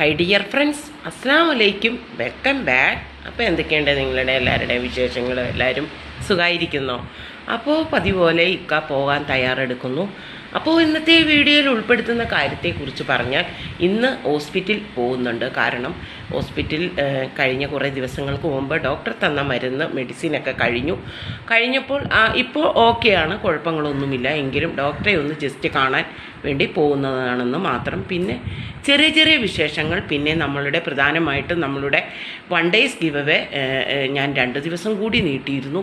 Hi dear friends അസ്സാം വലൈക്കും welcome back അപ്പോൾ എന്തൊക്കെയുണ്ട് നിങ്ങളുടെ എല്ലാവരുടെയും വിശേഷങ്ങൾ? എല്ലാവരും സുഖമായിരിക്കുന്നോ അപ്പോൾ പതിപോലെ ഇക്ക പോകാൻ തയ്യാറെടുക്കുന്നു. അപ്പോൾ ഇന്നത്തെ വീഡിയോയിൽ ഉൾപ്പെടുത്തുന്ന കാര്യത്തെക്കുറിച്ച് പറഞ്ഞാൽ ഇന്ന് ഹോസ്പിറ്റൽ പോകുന്നുണ്ട്. കാരണം ഹോസ്പിറ്റൽ കഴിഞ്ഞ കുറേ ദിവസങ്ങൾക്ക് മുമ്പ് ഡോക്ടർ തന്ന മരുന്ന് മെഡിസിനൊക്കെ കഴിഞ്ഞു. കഴിഞ്ഞപ്പോൾ ഇപ്പോൾ ഓക്കെയാണ് കുഴപ്പങ്ങളൊന്നുമില്ല. എങ്കിലും ഡോക്ടറെ ഒന്ന് ജസ്റ്റ് കാണാൻ വേണ്ടി പോകുന്നതാണെന്ന് മാത്രം. പിന്നെ ചെറിയ ചെറിയ വിശേഷങ്ങൾ. പിന്നെ നമ്മളുടെ പ്രധാനമായിട്ടും നമ്മളുടെ വൺ ഡേയ്സ് ഗിവ് അവേ ഞാൻ രണ്ട് ദിവസം കൂടി നീട്ടിയിരുന്നു.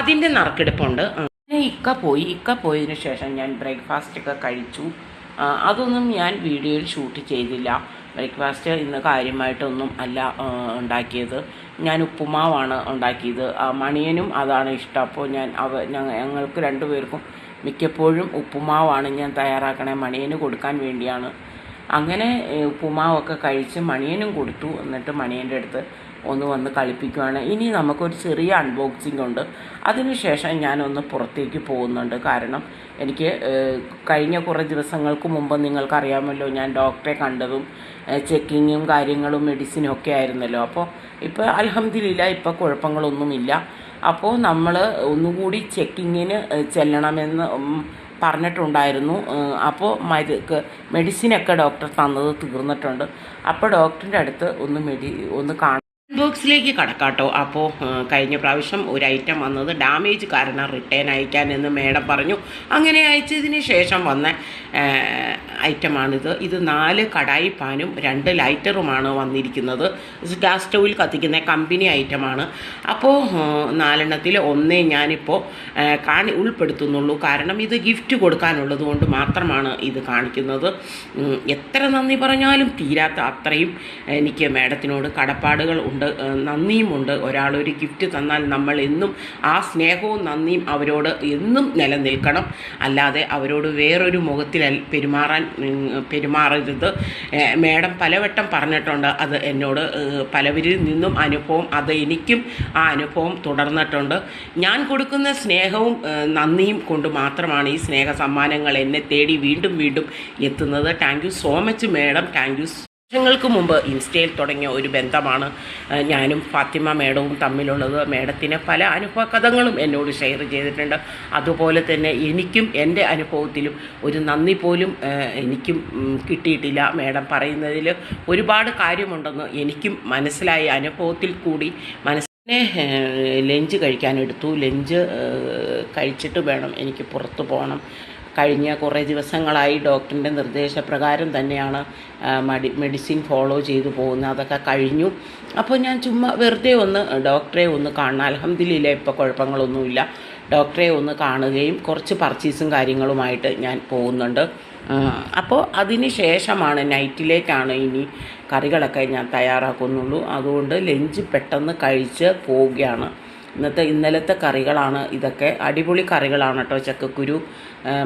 അതിന്റെ നറുക്കെടുപ്പുണ്ട്. പിന്നെ ഇക്ക പോയി. ഇക്ക പോയതിനു ശേഷം ഞാൻ ബ്രേക്ക്ഫാസ്റ്റ് ഒക്കെ കഴിച്ചു അതൊന്നും ഞാൻ വീഡിയോയിൽ ഷൂട്ട് ചെയ്തില്ല. ബ്രേക്ക്ഫാസ്റ്റ് ഇന്ന് കാര്യമായിട്ടൊന്നും അല്ല ഉണ്ടാക്കിയത്. ഞാൻ ഉപ്പുമാവാണ് ഉണ്ടാക്കിയത്. മണിയനും അതാണ് ഇഷ്ടം. അപ്പോൾ ഞാൻ അവ ഞങ്ങ- ഞങ്ങൾക്ക് രണ്ടുപേർക്കും മിക്കപ്പോഴും ഉപ്പുമാവാണ് ഞാൻ തയ്യാറാക്കണേ. മണിയന് കൊടുക്കാൻ വേണ്ടിയാണ്. അങ്ങനെ ഉപ്പുമാവൊക്കെ കഴിച്ച് മണിയനും കൊടുത്തു. എന്നിട്ട് മണിയന്റെ അടുത്ത് ഒന്ന് വന്ന് കളിപ്പിക്കുവാണ്. ഇനി നമുക്കൊരു ചെറിയ അൺബോക്സിംഗ് ഉണ്ട്. അതിനുശേഷം ഞാനൊന്ന് പുറത്തേക്ക് പോകുന്നുണ്ട്. കാരണം എനിക്ക് കഴിഞ്ഞ കുറേ ദിവസങ്ങൾക്ക് മുമ്പ് നിങ്ങൾക്കറിയാമല്ലോ ഞാൻ ഡോക്ടറെ കണ്ടതും ചെക്കിങ്ങും കാര്യങ്ങളും മെഡിസിനും ഒക്കെ ആയിരുന്നല്ലോ. അപ്പോൾ ഇപ്പോൾ അലഹമ്മദില്ല ഇപ്പോൾ കുഴപ്പങ്ങളൊന്നുമില്ല. അപ്പോൾ നമ്മൾ ഒന്നുകൂടി ചെക്കിങ്ങിന് ചെല്ലണമെന്ന് പറഞ്ഞിട്ടുണ്ടായിരുന്നു. അപ്പോൾ മരു മെഡിസിനൊക്കെ ഡോക്ടർ തന്നത് തീർന്നിട്ടുണ്ട്. അപ്പോൾ ഡോക്ടറിന്റെ അടുത്ത് ഒന്ന് മെഡി ഒന്ന് കാണാം. ബോക്സിലേക്ക് കടക്കാട്ടോ. അപ്പോൾ കഴിഞ്ഞ പ്രാവശ്യം ഒരു ഐറ്റം വന്നത് ഡാമേജ് കാരണം റിട്ടേൺ അയക്കാൻ എന്ന് മേഡം പറഞ്ഞു. അങ്ങനെ അയച്ചതിന് ശേഷം വന്ന ഐറ്റമാണിത്. ഇത് നാല് കടായി പാനും രണ്ട് ലൈറ്ററുമാണ് വന്നിരിക്കുന്നത്. ഗ്യാസ് സ്റ്റൗവിൽ കത്തിക്കുന്ന കമ്പനി ഐറ്റമാണ്. അപ്പോൾ നാലെണ്ണത്തിൽ ഒന്നേ ഞാനിപ്പോൾ കാണി ഉൾപ്പെടുത്തുന്നുള്ളൂ. കാരണം ഇത് ഗിഫ്റ്റ് കൊടുക്കാനുള്ളത് കൊണ്ട് മാത്രമാണ് ഇത് കാണിക്കുന്നത്. എത്ര നന്ദി പറഞ്ഞാലും തീരാത്ത അത്രയും എനിക്ക് മേഡത്തിനോട് കടപ്പാടുകൾ ഉണ്ട്. ഏഹ്, നന്ദിയുമുണ്ട്. ഒരാളൊരു ഗിഫ്റ്റ് തന്നാൽ നമ്മൾ എന്നും ആ സ്നേഹവും നന്ദിയും അവരോട് എന്നും നിലനിൽക്കണം. അല്ലാതെ അവരോട് വേറൊരു മുഖത്തിൽ പെരുമാറാൻ പെരുമാറരുത്. മേഡം പലവട്ടം പറഞ്ഞിട്ടുണ്ട് അത് എന്നോട്. പലവരിൽ നിന്നും അനുഭവം അത് എനിക്കും ആ അനുഭവം തുടർന്നിട്ടുണ്ട്. ഞാൻ കൊടുക്കുന്ന സ്നേഹവും നന്ദിയും കൊണ്ട് മാത്രമാണ് ഈ സ്നേഹ സമ്മാനങ്ങൾ എന്നെ തേടി വീണ്ടും വീണ്ടും എത്തുന്നത്. Thank you so much madam thank you വർഷങ്ങൾക്ക് മുമ്പ് ഇൻസ്റ്റയിൽ തുടങ്ങിയ ഒരു ബന്ധമാണ് ഞാനും ഫാത്തിമ മേഡവും തമ്മിലുള്ളത്. മേഡത്തിന് പല അനുഭവ കഥകളും എന്നോട് ഷെയർ ചെയ്തിട്ടുണ്ട്. അതുപോലെ തന്നെ എനിക്കും എന്റെ അനുഭവത്തിലും ഒരു നന്ദി പോലും എനിക്കും കിട്ടിയിട്ടില്ല. മേഡം പറയുന്നതിൽ ഒരുപാട് കാര്യമുണ്ടെന്ന് എനിക്കും മനസ്സിലായ. അനുഭവത്തിൽ കൂടി മനസ്സ് പിന്നെ ലഞ്ച് കഴിക്കാനെടുത്തു ലഞ്ച് കഴിച്ചിട്ട് വേണം എനിക്ക് പുറത്ത് പോകണം. കഴിഞ്ഞ കുറേ ദിവസങ്ങളായി ഡോക്ടറിന്റെ നിർദ്ദേശപ്രകാരം തന്നെയാണ് മെഡി മെഡിസിൻ ഫോളോ ചെയ്തു പോകുന്നത്. അതൊക്കെ കഴിഞ്ഞു. അപ്പോൾ ഞാൻ ചുമ്മാ വെറുതെ ഒന്ന് ഡോക്ടറെ ഒന്ന് കാണണം. അലഹമ്മദില്ല ഇപ്പോൾ കുഴപ്പങ്ങളൊന്നുമില്ല. ഡോക്ടറെ ഒന്ന് കാണുകയും കുറച്ച് പർച്ചേസും കാര്യങ്ങളുമായിട്ട് ഞാൻ പോകുന്നുണ്ട്. അപ്പോൾ അതിന് ശേഷമാണ് നൈറ്റിലേക്കാണ് ഇനി കറികളൊക്കെ ഞാൻ തയ്യാറാക്കുന്നുള്ളൂ. അതുകൊണ്ട് ലഞ്ച് പെട്ടെന്ന് കഴിച്ച് പോവുകയാണ്. ഇന്നത്തെ ഇന്നലത്തെ കറികളാണ് ഇതൊക്കെ. അടിപൊളി കറികളാണ് കേട്ടോ ചക്കക്കുരു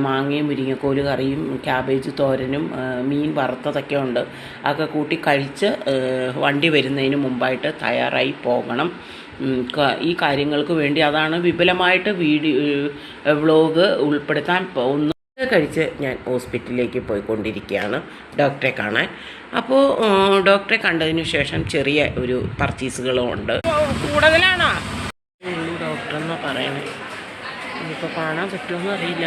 മാങ്ങയും മുരിങ്ങക്കോൽ കറിയും ക്യാബേജ് തോരനും മീൻ വറുത്തതൊക്കെ ഉണ്ട്. അതൊക്കെ കൂട്ടി കഴിച്ച് വണ്ടി വരുന്നതിന് മുമ്പായിട്ട് തയ്യാറായി പോകണം. ഈ കാര്യങ്ങൾക്ക് വേണ്ടി അതാണ് വിപുലമായിട്ട് വീഡിയോ വ്ളോഗ് ഉൾപ്പെടുത്താൻ ഒന്ന് കഴിച്ച് ഞാൻ ഹോസ്പിറ്റലിലേക്ക് പോയിക്കൊണ്ടിരിക്കുകയാണ് ഡോക്ടറെ കാണാൻ. അപ്പോൾ ഡോക്ടറെ കണ്ടതിന് ശേഷം ചെറിയ ഒരു പർച്ചേസുകളും ഉണ്ട്. കൂടുതലാണോ? പറയണേ ഇനിയിപ്പോൾ കാണാൻ പറ്റുമെന്ന് അറിയില്ല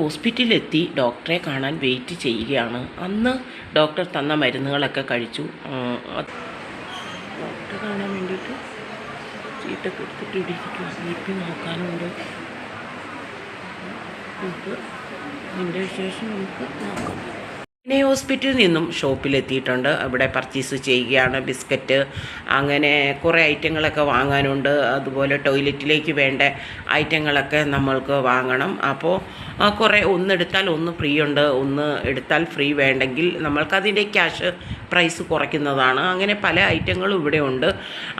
ഹോസ്പിറ്റലിലെത്തി ഡോക്ടറെ കാണാൻ വെയിറ്റ് ചെയ്യുകയാണ്. അന്ന് ഡോക്ടർ തന്ന മരുന്നുകളൊക്കെ കഴിച്ചു. ഡോക്ടറെ കാണാൻ വേണ്ടിയിട്ട് ചീട്ടൊക്കെ എടുത്തിട്ട് ഇവിടെ ഇരിക്കും ബി പി നോക്കാനുണ്ട്. നമുക്ക് വിശേഷം നമുക്ക് നോക്കാം. പിന്നെ ഹോസ്പിറ്റലിൽ നിന്നും ഷോപ്പിലെത്തിയിട്ടുണ്ട്. അവിടെ പർച്ചേസ് ചെയ്യുകയാണ്. ബിസ്ക്കറ്റ് അങ്ങനെ കുറേ ഐറ്റങ്ങളൊക്കെ വാങ്ങാനുണ്ട്. അതുപോലെ ടോയ്ലറ്റിലേക്ക് വേണ്ട ഐറ്റങ്ങളൊക്കെ നമ്മൾക്ക് വാങ്ങണം. അപ്പോൾ കുറേ ഒന്നെടുത്താൽ ഒന്ന് ഫ്രീ ഉണ്ട്. ഒന്ന് എടുത്താൽ ഫ്രീ വേണ്ടെങ്കിൽ നമ്മൾക്കതിന്റെ ക്യാഷ് പ്രൈസ് കുറയ്ക്കുന്നതാണ്. അങ്ങനെ പല ഐറ്റങ്ങളും ഇവിടെ ഉണ്ട്.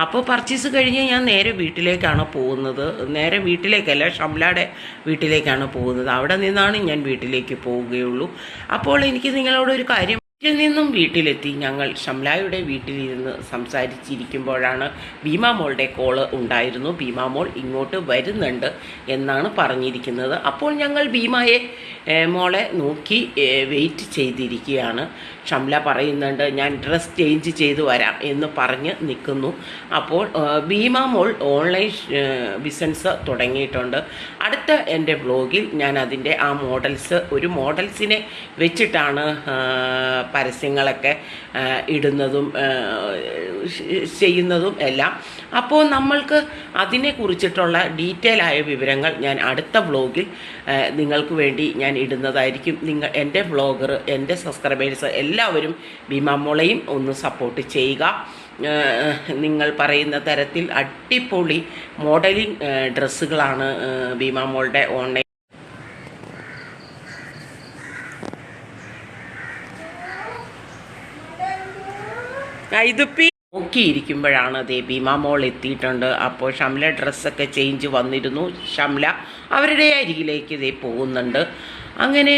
അപ്പോൾ പർച്ചേസ് കഴിഞ്ഞ് ഞാൻ നേരെ വീട്ടിലേക്കാണ് പോകുന്നത്. നേരെ വീട്ടിലേക്കല്ല ഷംലയുടെ വീട്ടിലേക്കാണ് പോകുന്നത്. അവിടെ നിന്നാണ് ഞാൻ വീട്ടിലേക്ക് പോവുകയുള്ളൂ. അപ്പോൾ എനിക്ക് നിങ്ങളോടൊരു കാര്യം വീട്ടിൽ നിന്നും വീട്ടിലെത്തി. ഞങ്ങൾ ഷംലായുടെ വീട്ടിലിരുന്ന് സംസാരിച്ചിരിക്കുമ്പോഴാണ് ഭീമാ മോളുടെ കോൾ ഉണ്ടായിരുന്നു. ഭീമാ മോൾ ഇങ്ങോട്ട് വരുന്നുണ്ട് എന്നാണ് പറഞ്ഞിരിക്കുന്നത്. അപ്പോൾ ഞങ്ങൾ ഭീമയെ മോളെ നോക്കി വെയിറ്റ് ചെയ്തിരിക്കുകയാണ്. ഷംല പറയുന്നുണ്ട് ഞാൻ ഡ്രസ് ചേഞ്ച് ചെയ്തു വരാം എന്ന് പറഞ്ഞ് നിൽക്കുന്നു. അപ്പോൾ ഭീമ മോൾ ഓൺലൈൻ ബിസിനസ് തുടങ്ങിയിട്ടുണ്ട്. അടുത്ത എന്റെ ബ്ലോഗിൽ ഞാൻ അതിന്റെ ആ മോഡൽസ് ഒരു മോഡൽസിനെ വെച്ചിട്ടാണ് പരസ്യങ്ങളൊക്കെ ഇടുന്നതും ചെയ്യുന്നതും എല്ലാം. അപ്പോൾ നമ്മൾക്ക് അതിനെക്കുറിച്ചിട്ടുള്ള ഡീറ്റെയിൽ ആയ വിവരങ്ങൾ ഞാൻ അടുത്ത ബ്ലോഗിൽ നിങ്ങൾക്ക് വേണ്ടി ഞാൻ ഇടുന്നതായിരിക്കും. നിങ്ങൾ എന്റെ വ്ളോഗർ എന്റെ സബ്സ്ക്രൈബേഴ്സ് എല്ലാവരും ഭീമാമോളയും ഒന്ന് സപ്പോർട്ട് ചെയ്യുക. നിങ്ങൾ പറയുന്ന തരത്തിൽ അടിപൊളി മോഡലിംഗ് ഡ്രസ്സുകളാണ് ഭീമാമോളുടെ ഓൺലൈൻ ഇതിപ്പി നോക്കിയിരിക്കുമ്പോഴാണ് അതേ ഭീമാ മോൾ എത്തിയിട്ടുണ്ട്. അപ്പോൾ ഷംല ഡ്രസ്സൊക്കെ ചേഞ്ച് വന്നിരുന്നു. ഷംല അവരുടെ അരികിലേക്ക് ഇതേ പോകുന്നുണ്ട്. അങ്ങനെ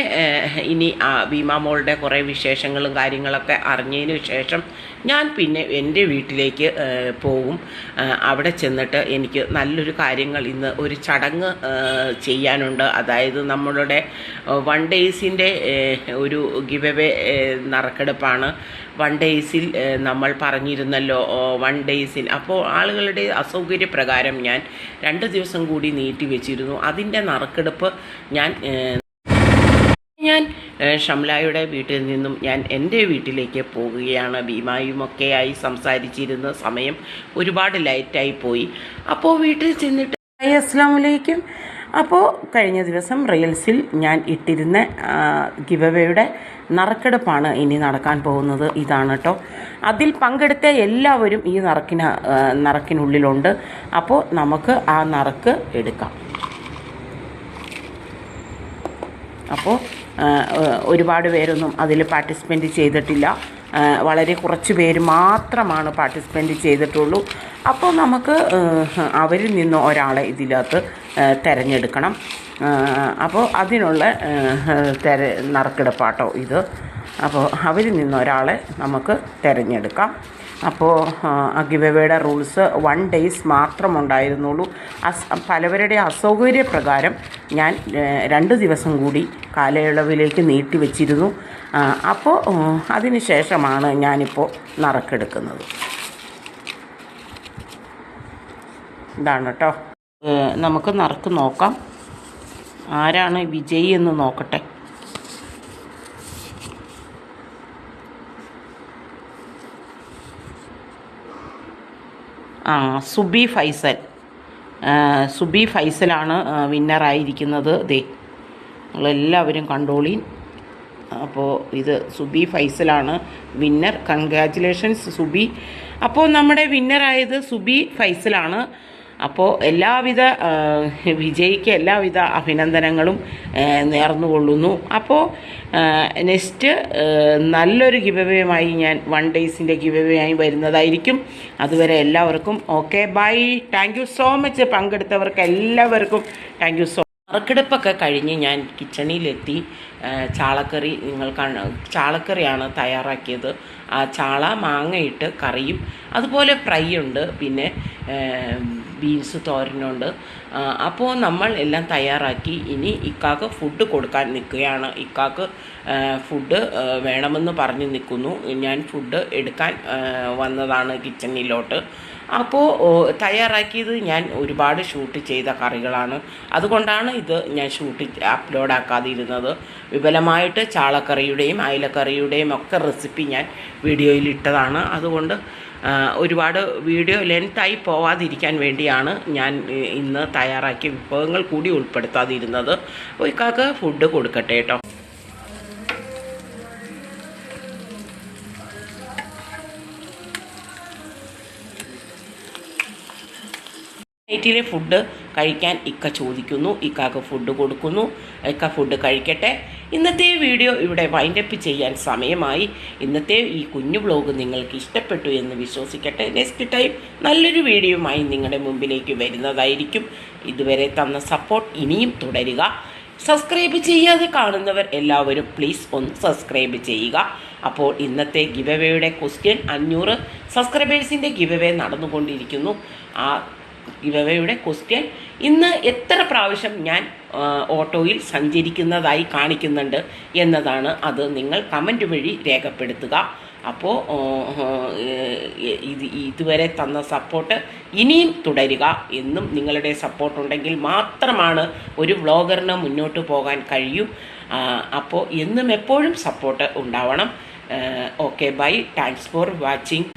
ഇനി ആ ഭീമാമോളുടെ കുറേ വിശേഷങ്ങളും കാര്യങ്ങളൊക്കെ അറിഞ്ഞതിന് ശേഷം ഞാൻ പിന്നെ എന്റെ വീട്ടിലേക്ക് പോകും. അവിടെ ചെന്നിട്ട് എനിക്ക് നല്ലൊരു കാര്യങ്ങൾ ഇന്ന് ഒരു ചടങ്ങ് ചെയ്യാനുണ്ട്. അതായത് നമ്മളുടെ വൺ ഡേയ്സിന്റെ ഒരു ഗിവ് എവേ നറുക്കെടുപ്പാണ്. വൺ ഡേയ്സിൽ നമ്മൾ പറഞ്ഞിരുന്നല്ലോ വൺ ഡേയ്സിൽ. അപ്പോൾ ആളുകളുടെ അസൗകര്യപ്രകാരം ഞാൻ രണ്ട് ദിവസം കൂടി നീട്ടി വെച്ചിരുന്നു. അതിന്റെ നറുക്കെടുപ്പ് ഞാൻ ഷംലായുടെ വീട്ടിൽ നിന്നും ഞാൻ എന്റെ വീട്ടിലേക്ക് പോകുകയാണ്. ഭീമായുമൊക്കെയായി സംസാരിച്ചിരുന്ന സമയം ഒരുപാട് ലൈറ്റായി പോയി. അപ്പോൾ വീട്ടിൽ ചെന്നിട്ട് അസ്സാം വലൈക്കും അപ്പോൾ കഴിഞ്ഞ ദിവസം റീൽസിൽ ഞാൻ ഇട്ടിരുന്ന ഗിവവേയുടെ നറുക്കെടുപ്പാണ് ഇനി നടക്കാൻ പോകുന്നത്. ഇതാണ് കേട്ടോ അതിൽ പങ്കെടുത്ത എല്ലാവരും ഈ നറുക്കിന് നറുക്കിനുള്ളിലുണ്ട്. അപ്പോൾ നമുക്ക് ആ നറുക്ക് എടുക്കാം. അപ്പോൾ ഒരുപാട് പേരൊന്നും അതിൽ പാർട്ടിസിപ്പന്റ് ചെയ്തിട്ടില്ല. വളരെ കുറച്ച് പേര് മാത്രമാണ് പാർട്ടിസിപ്പന്റ് ചെയ്തിട്ടുള്ളൂ. അപ്പോൾ നമുക്ക് അവരിൽ നിന്ന് ഒരാളെ ഇതിനകത്ത് തിരഞ്ഞെടുക്കണം. അപ്പോൾ അതിനുള്ള തെര നറുക്കെടുപ്പാട്ടോ ഇത്. അപ്പോൾ അവരിൽ നിന്ന് ഒരാളെ നമുക്ക് തിരഞ്ഞെടുക്കാം. അപ്പോൾ ഗിവവേയുടെ റൂൾസ് വൺ ഡേയ്സ് മാത്രം ഉണ്ടായിരുന്നുള്ളൂ അസ് പലവരുടെ അസൗകര്യപ്രകാരം ഞാൻ രണ്ട് ദിവസം കൂടി കാലയളവിലേക്ക് നീട്ടി വച്ചിരുന്നു ആ, അപ്പോൾ ഉം, അതിന് ശേഷമാണ് ഞാനിപ്പോൾ നറുക്കെടുക്കുന്നത്. ഇതാണ് കേട്ടോ നമുക്ക് നറുക്ക് നോക്കാം. ആരാണ് വിജയി എന്ന് നോക്കട്ടെ. ആ സുബി ഫൈസൽ. സുബി ഫൈസലാണ് വിന്നറായിരിക്കുന്നത്. ദേ നിങ്ങളെല്ലാവരും കണ്ടോളീൻ അപ്പോൾ ഇത് സുബി ഫൈസലാണ് വിന്നർ. കൺഗ്രാറ്റുലേഷൻസ് സുബി. അപ്പോൾ നമ്മുടെ വിന്നറായത് സുബി ഫൈസലാണ്. അപ്പോൾ എല്ലാവിധ വിജയിക്ക് എല്ലാവിധ അഭിനന്ദനങ്ങളും നേർന്നുകൊള്ളുന്നു. അപ്പോൾ നെക്സ്റ്റ് നല്ലൊരു ഗിബവയുമായി ഞാൻ വൺ ഡേയ്സിന്റെ ഗിബവയായി വരുന്നതായിരിക്കും. അതുവരെ എല്ലാവർക്കും okay bye. Thank so much പങ്കെടുത്തവർക്ക് എല്ലാവർക്കും താങ്ക് സോ വറുക്കെടുപ്പൊക്കെ കഴിഞ്ഞ് ഞാൻ കിച്ചണിലെത്തി. ചാളക്കറി നിങ്ങൾ കണ് ചാളക്കറിയാണ് തയ്യാറാക്കിയത്. ആ ചാള മാങ്ങയിട്ട് കറിയും. അതുപോലെ ഫ്രൈ ഉണ്ട് പിന്നെ ബീൻസ് തോരനുണ്ട്. അപ്പോൾ നമ്മൾ എല്ലാം തയ്യാറാക്കി. ഇനി ഇക്കാക്ക് ഫുഡ് കൊടുക്കാൻ നിൽക്കുകയാണ്. ഇക്കാക്ക് ഫുഡ് വേണമെന്ന് പറഞ്ഞ് നിൽക്കുന്നു. ഞാൻ ഫുഡ് എടുക്കാൻ വന്നതാണ് കിച്ചണിലോട്ട് അപ്പോൾ തയ്യാറാക്കിയത് ഞാൻ ഒരുപാട് ഷൂട്ട് ചെയ്ത കറികളാണ്. അതുകൊണ്ടാണ് ഇത് ഞാൻ ഷൂട്ട് അപ്ലോഡ് ആക്കാതിരുന്നത്. വിപുലമായിട്ട് ചാളക്കറിയുടെയും അയലക്കറിയുടെയും ഒക്കെ റെസിപ്പി ഞാൻ വീഡിയോയിൽ ഇട്ടതാണ്. അതുകൊണ്ട് ഒരുപാട് വീഡിയോ ലെങ്തായി പോവാതിരിക്കാൻ വേണ്ടിയാണ് ഞാൻ ഇന്ന് തയ്യാറാക്കിയ വിഭവങ്ങൾ കൂടി ഉൾപ്പെടുത്താതിരുന്നത്. ഇക്കാക്ക് ഫുഡ് കൊടുക്കട്ടെ കേട്ടോ. നൈറ്റിലെ ഫുഡ് കഴിക്കാൻ ഇക്ക ചോദിക്കുന്നു ഇക്കാക്ക് ഫുഡ് കൊടുക്കുന്നു ഇക്ക ഫുഡ് കഴിക്കട്ടെ. ഇന്നത്തെ വീഡിയോ ഇവിടെ വൈൻഡപ്പ് ചെയ്യാൻ സമയമായി. ഇന്നത്തെ ഈ കുഞ്ഞു ബ്ലോഗ് നിങ്ങൾക്ക് ഇഷ്ടപ്പെട്ടു എന്ന് വിശ്വസിക്കട്ടെ. നെക്സ്റ്റ് ടൈം നല്ലൊരു വീഡിയോയുമായി നിങ്ങളുടെ മുമ്പിലേക്ക് വരുന്നതായിരിക്കും. ഇതുവരെ തന്ന സപ്പോർട്ട് ഇനിയും തുടരുക. സബ്സ്ക്രൈബ് ചെയ്യാതെ കാണുന്നവർ എല്ലാവരും പ്ലീസ് ഒന്ന് സബ്സ്ക്രൈബ് ചെയ്യുക. അപ്പോൾ ഇന്നത്തെ ഗിവവേയുടെ ക്വസ്റ്റ്യൻ അഞ്ഞൂറ് സബ്സ്ക്രൈബേഴ്സിന്റെ ഗിവവേ നടന്നുകൊണ്ടിരിക്കുന്നു. ആ ഗിവവയുടെ ക്വസ്റ്റ്യൻ ഇന്ന് എത്ര പ്രാവശ്യം ഞാൻ ഓട്ടോയിൽ സഞ്ചരിക്കുന്നതായി കാണിക്കുന്നുണ്ട് എന്നതാണ് അത് നിങ്ങൾ കമന്റ് വഴി രേഖപ്പെടുത്തുക. അപ്പോൾ ഇത് ഇതുവരെ തന്ന സപ്പോർട്ട് ഇനിയും തുടരുക എന്നും നിങ്ങളുടെ സപ്പോർട്ട് ഉണ്ടെങ്കിൽ മാത്രമാണ് ഒരു വ്ളോഗറിന് മുന്നോട്ട് പോകാൻ കഴിയും. അപ്പോൾ എന്നും എപ്പോഴും സപ്പോർട്ട് ഉണ്ടാവണം. Okay bye thanks for watching